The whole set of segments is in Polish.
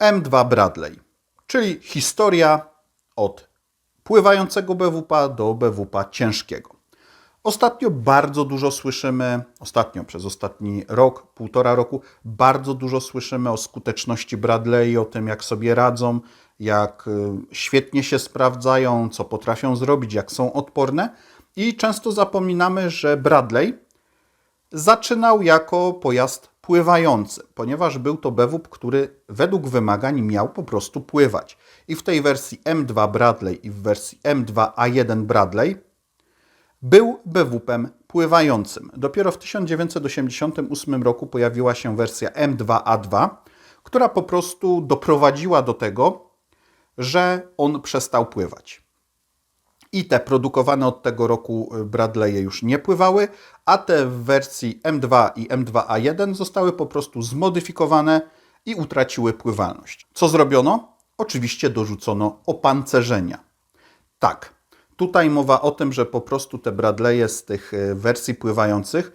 M2 Bradley, czyli historia od pływającego BWP do BWP ciężkiego. Ostatnio bardzo dużo słyszymy, ostatnio przez ostatni rok, półtora roku, bardzo dużo słyszymy o skuteczności Bradley, o tym jak sobie radzą, jak y, świetnie się sprawdzają, co potrafią zrobić, jak są odporne. I często zapominamy, że Bradley zaczynał jako pojazd pływający, ponieważ był to BWP, który według wymagań miał po prostu pływać. I w tej wersji M2 Bradley i w wersji M2A1 Bradley był BWP-em pływającym. Dopiero w 1988 roku pojawiła się wersja M2A2, która po prostu doprowadziła do tego, że on przestał pływać. I te produkowane od tego roku Bradley'e już nie pływały, a te w wersji M2 i M2A1 zostały po prostu zmodyfikowane i utraciły pływalność. Co zrobiono? Oczywiście dorzucono opancerzenia. Tak, tutaj mowa o tym, że po prostu te Bradley'e z tych e, wersji pływających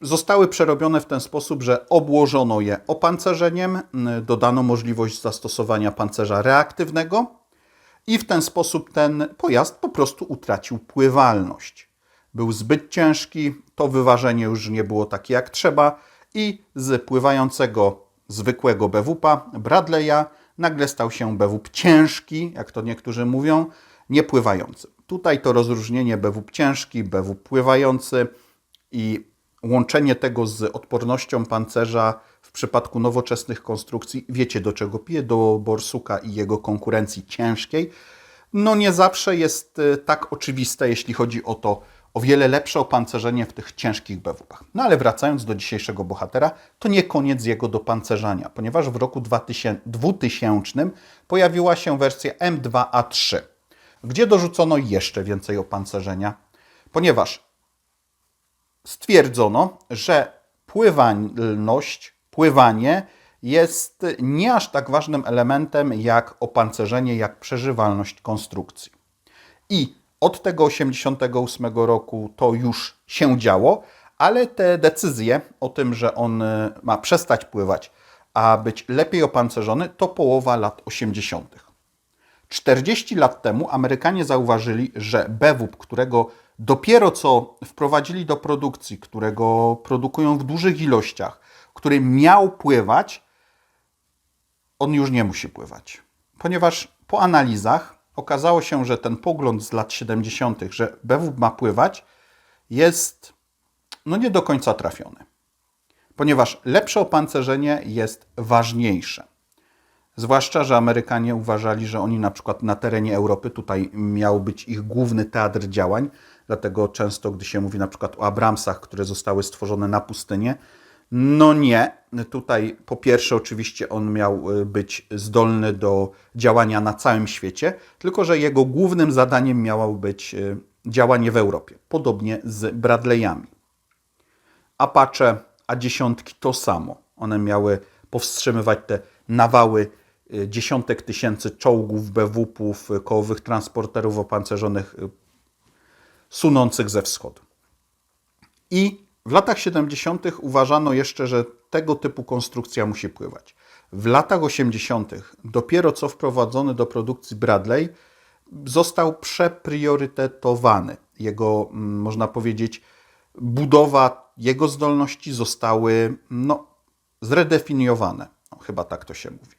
zostały przerobione w ten sposób, że obłożono je opancerzeniem, m, dodano możliwość zastosowania pancerza reaktywnego i w ten sposób ten pojazd po prostu utracił pływalność. Był zbyt ciężki, to wyważenie już nie było takie jak trzeba i z pływającego zwykłego BWP Bradley'a nagle stał się BWP ciężki, jak to niektórzy mówią, niepływający. Tutaj to rozróżnienie BWP ciężki, BWP pływający i łączenie tego z odpornością pancerza w przypadku nowoczesnych konstrukcji, wiecie do czego pije? Do Borsuka i jego konkurencji ciężkiej. No nie zawsze jest y, tak oczywiste, jeśli chodzi o to, o wiele lepsze opancerzenie w tych ciężkich BWP-ach. No ale wracając do dzisiejszego bohatera, to nie koniec jego dopancerzania, ponieważ w roku 2000, 2000 pojawiła się wersja M2A3, gdzie dorzucono jeszcze więcej opancerzenia, ponieważ stwierdzono, że pływalność, pływanie jest nie aż tak ważnym elementem jak opancerzenie, jak przeżywalność konstrukcji. I od tego 88 roku to już się działo, ale te decyzje o tym, że on y, ma przestać pływać, a być lepiej opancerzony, to połowa lat 80. 40 lat temu Amerykanie zauważyli, że BWP, którego dopiero co wprowadzili do produkcji, którego produkują w dużych ilościach, który miał pływać, on już nie musi pływać. Ponieważ po analizach okazało się, że ten pogląd z lat 70., że BWP ma pływać, jest no nie do końca trafiony. Ponieważ lepsze opancerzenie jest ważniejsze. Zwłaszcza, że Amerykanie uważali, że oni na przykład na terenie Europy, tutaj miał być ich główny teatr działań, dlatego często, gdy się mówi na przykład o Abramsach, które zostały stworzone na pustynię, no nie. Tutaj po pierwsze oczywiście on miał y, być zdolny do działania na całym świecie, tylko że jego głównym zadaniem miało być y, działanie w Europie, podobnie z Bradleyami. Apache A10 to samo. One miały powstrzymywać te nawały y, dziesiątek tysięcy czołgów, BWP-ów, kołowych transporterów opancerzonych sunących ze wschodu. I w latach 70. uważano jeszcze, że tego typu konstrukcja musi pływać. W latach 80. dopiero co wprowadzony do produkcji Bradley został przepriorytetowany. Jego, mm, można powiedzieć, budowa, jego zdolności zostały no, zredefiniowane. No, chyba tak to się mówi.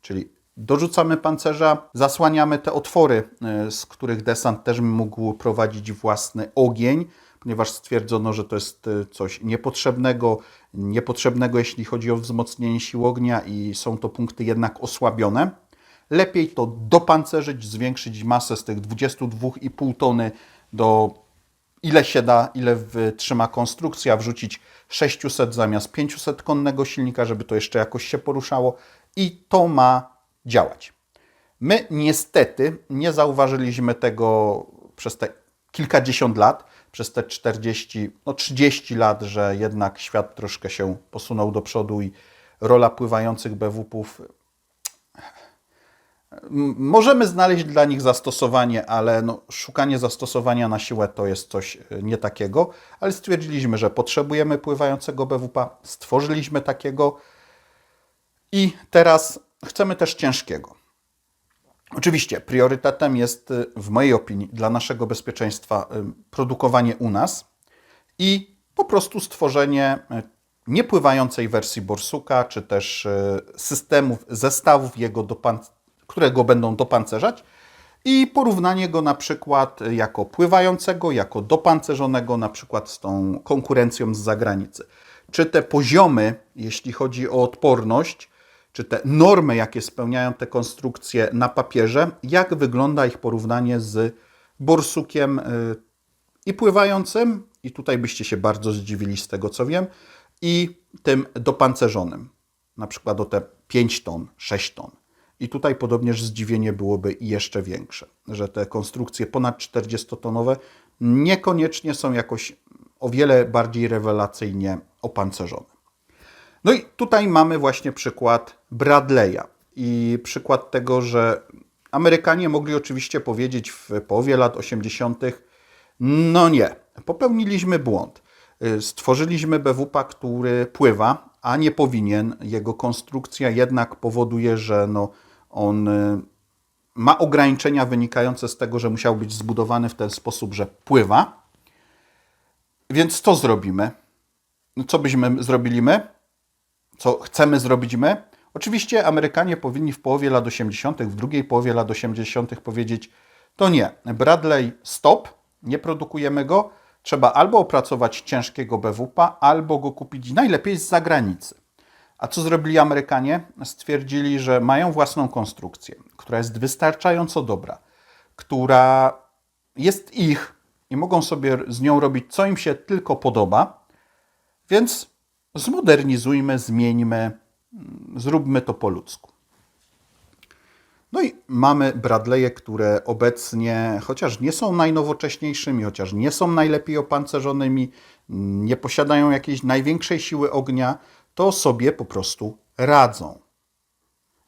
Czyli dorzucamy pancerza, zasłaniamy te otwory, y, z których desant też mógł prowadzić własny ogień, ponieważ stwierdzono, że to jest y, coś niepotrzebnego, niepotrzebnego jeśli chodzi o wzmocnienie sił ognia i są to punkty jednak osłabione. Lepiej to dopancerzyć, zwiększyć masę z tych 22,5 tony do ile się da, ile wytrzyma konstrukcja, wrzucić 600 zamiast 500 konnego silnika, żeby to jeszcze jakoś się poruszało i to ma działać. My niestety nie zauważyliśmy tego przez te kilkadziesiąt lat, przez te 40, no 30 lat, że jednak świat troszkę się posunął do przodu i rola pływających BWP-ów Możemy znaleźć dla nich zastosowanie, ale no, szukanie zastosowania na siłę to jest coś e, nie takiego, ale stwierdziliśmy, że potrzebujemy pływającego BWP, stworzyliśmy takiego i teraz chcemy też ciężkiego. Oczywiście priorytetem jest, y, w mojej opinii, dla naszego bezpieczeństwa y, produkowanie u nas i po prostu stworzenie y, niepływającej wersji borsuka, czy też systemów, zestawów jego, które go będą dopancerzać i porównanie go na przykład jako pływającego, jako dopancerzonego, na przykład z tą konkurencją z zagranicy. Czy te poziomy, jeśli chodzi o odporność, czy te normy, jakie spełniają te konstrukcje na papierze, jak wygląda ich porównanie z borsukiem y, i pływającym, i tutaj byście się bardzo zdziwili z tego, co wiem, i tym dopancerzonym, na przykład o te 5 ton, 6 ton. I tutaj podobnież zdziwienie byłoby jeszcze większe, że te konstrukcje ponad 40-tonowe niekoniecznie są jakoś o wiele bardziej rewelacyjnie opancerzone. No i tutaj mamy właśnie przykład Bradley'a i przykład tego, że Amerykanie mogli oczywiście powiedzieć w połowie lat 80., no nie, popełniliśmy błąd. Stworzyliśmy BWP, który pływa, a nie powinien. Jego konstrukcja jednak powoduje, że no, on y, ma ograniczenia wynikające z tego, że musiał być zbudowany w ten sposób, że pływa. Więc co zrobimy? No co byśmy zrobili my? Co chcemy zrobić my? Oczywiście Amerykanie powinni w połowie lat 80., w drugiej połowie lat 80. powiedzieć: To nie, Bradley, stop, nie produkujemy go. Trzeba albo opracować ciężkiego BWP, albo go kupić najlepiej z zagranicy. A co zrobili Amerykanie? Stwierdzili, że mają własną konstrukcję, która jest wystarczająco dobra, która jest ich i mogą sobie z nią robić, co im się tylko podoba, więc zmodernizujmy, zmieńmy, zróbmy to po ludzku. No i mamy Bradley'e, które obecnie, chociaż nie są najnowocześniejszymi, chociaż nie są najlepiej opancerzonymi, nie posiadają jakiejś największej siły ognia, to sobie po prostu radzą.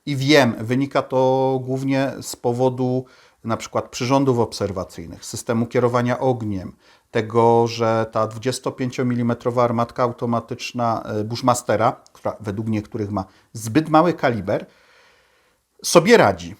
I wiem, wynika to głównie z powodu na przykład przyrządów obserwacyjnych, systemu kierowania ogniem, tego, że ta 25 mm armatka automatyczna e, Bushmastera, która według niektórych ma zbyt mały kaliber, sobie radzi.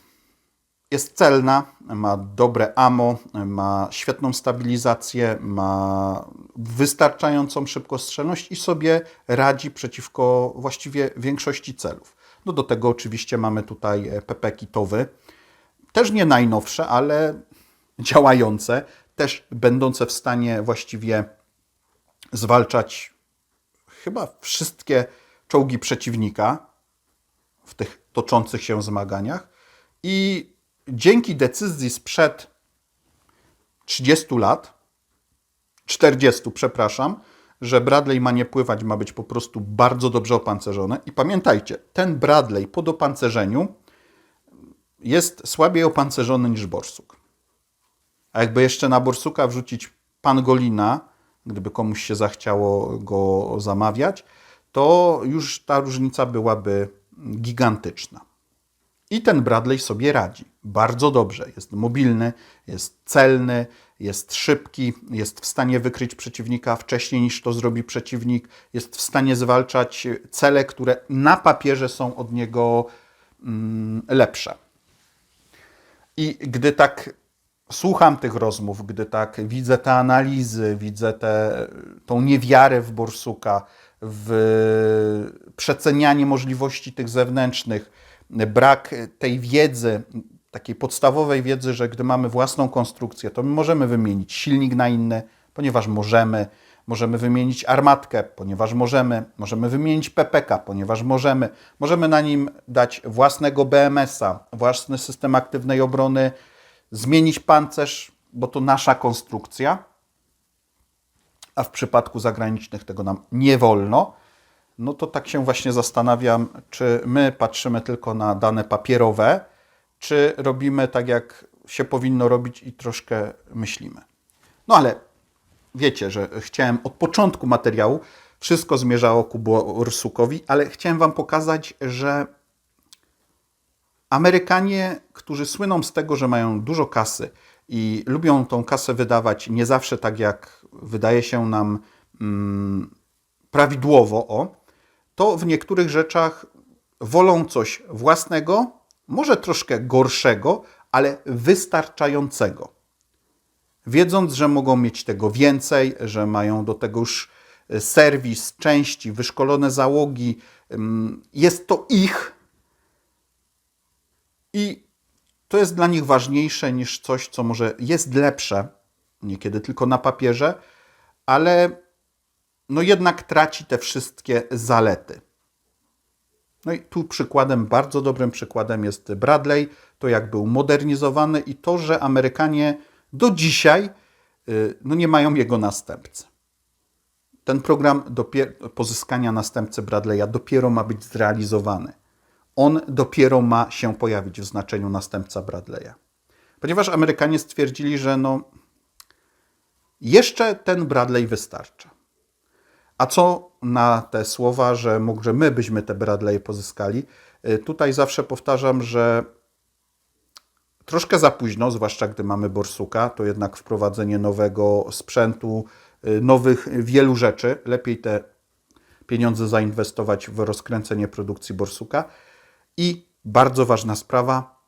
Jest celna, ma dobre amo, ma świetną stabilizację, ma wystarczającą szybkostrzelność i sobie radzi przeciwko właściwie większości celów. No do tego oczywiście mamy tutaj e, PP kitowy, też nie najnowsze, ale działające, też będące w stanie właściwie zwalczać chyba wszystkie czołgi przeciwnika w tych toczących się zmaganiach. I dzięki decyzji sprzed 30 lat, 40, przepraszam, że Bradley ma nie pływać, ma być po prostu bardzo dobrze opancerzony. I pamiętajcie, ten Bradley po dopancerzeniu jest słabiej opancerzony niż borsuk. A jakby jeszcze na borsuka wrzucić pangolina, gdyby komuś się zachciało go zamawiać, to już ta różnica byłaby gigantyczna. I ten Bradley sobie radzi bardzo dobrze. Jest mobilny, jest celny, jest szybki, jest w stanie wykryć przeciwnika wcześniej niż to zrobi przeciwnik, jest w stanie zwalczać cele, które na papierze są od niego mm, lepsze. I gdy tak słucham tych rozmów, gdy tak widzę te analizy, widzę te, tą niewiarę w Borsuka, w przecenianie możliwości tych zewnętrznych, brak tej wiedzy, takiej podstawowej wiedzy, że gdy mamy własną konstrukcję, to my możemy wymienić silnik na inny, ponieważ możemy, możemy wymienić armatkę, ponieważ możemy, możemy wymienić PPK, ponieważ możemy, możemy na nim dać własnego BMS-a, własny system aktywnej obrony, zmienić pancerz, bo to nasza konstrukcja, a w przypadku zagranicznych tego nam nie wolno, no to tak się właśnie zastanawiam, czy my patrzymy tylko na dane papierowe, czy robimy tak, jak się powinno robić i troszkę myślimy. No ale wiecie, że chciałem od początku materiału, wszystko zmierzało ku Borsukowi, ale chciałem Wam pokazać, że Amerykanie, którzy słyną z tego, że mają dużo kasy i lubią tą kasę wydawać nie zawsze tak, jak wydaje się nam mm, prawidłowo, o, to w niektórych rzeczach wolą coś własnego, może troszkę gorszego, ale wystarczającego. Wiedząc, że mogą mieć tego więcej, że mają do tego już e, serwis, części, wyszkolone załogi, ym, jest to ich i to jest dla nich ważniejsze niż coś, co może jest lepsze, niekiedy tylko na papierze, ale no jednak traci te wszystkie zalety. No i tu przykładem, bardzo dobrym przykładem jest Bradley, to jak był modernizowany i to, że Amerykanie do dzisiaj y, no nie mają jego następcy. Ten program pozyskania następcy Bradley'a dopiero ma być zrealizowany. On dopiero ma się pojawić w znaczeniu następca Bradley'a. Ponieważ Amerykanie stwierdzili, że no, jeszcze ten Bradley wystarcza. A co na te słowa, że może my byśmy te Bradley pozyskali? Y, Tutaj zawsze powtarzam, że troszkę za późno, zwłaszcza gdy mamy Borsuka, to jednak wprowadzenie nowego sprzętu, y, nowych wielu rzeczy. Lepiej te pieniądze zainwestować w rozkręcenie produkcji Borsuka. I bardzo ważna sprawa,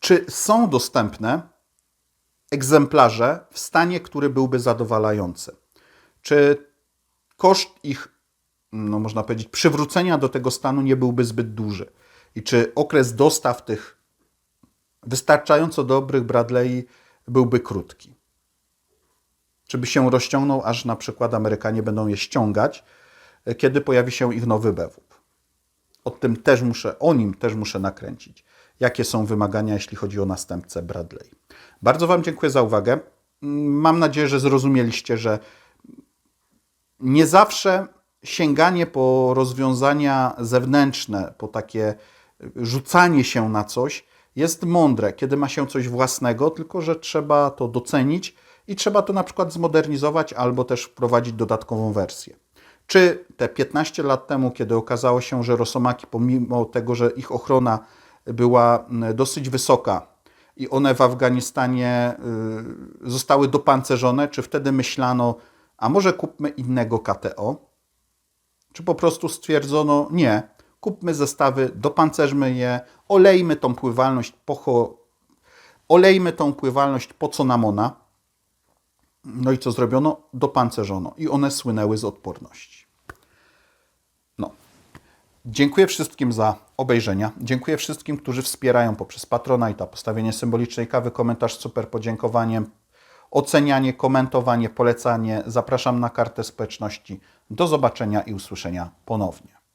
czy są dostępne egzemplarze w stanie, który byłby zadowalający? Czy koszt ich, no można powiedzieć, przywrócenia do tego stanu nie byłby zbyt duży? I czy okres dostaw tych wystarczająco dobrych Bradley byłby krótki? Czy by się rozciągnął, aż na przykład Amerykanie będą je ściągać, kiedy pojawi się ich nowy BW? O tym też muszę, o nim też muszę nakręcić. Jakie są wymagania, jeśli chodzi o następcę Bradley? Bardzo Wam dziękuję za uwagę. Mam nadzieję, że zrozumieliście, że nie zawsze sięganie po rozwiązania zewnętrzne, po takie rzucanie się na coś jest mądre, kiedy ma się coś własnego, tylko że trzeba to docenić i trzeba to na przykład zmodernizować albo też wprowadzić dodatkową wersję. Czy te 15 lat temu, kiedy okazało się, że rosomaki, pomimo tego, że ich ochrona była dosyć wysoka i one w Afganistanie y, zostały dopancerzone, czy wtedy myślano, a może kupmy innego KTO? Czy po prostu stwierdzono, nie, kupmy zestawy, dopancerzmy je, olejmy tą pływalność, pocho, olejmy tą pływalność po co nam ona? No i co zrobiono? Dopancerzono i one słynęły z odporności. No. Dziękuję wszystkim za obejrzenia. Dziękuję wszystkim, którzy wspierają poprzez Patronite'a, postawienie symbolicznej kawy, komentarz super podziękowaniem, ocenianie, komentowanie, polecanie. Zapraszam na kartę społeczności. Do zobaczenia i usłyszenia ponownie.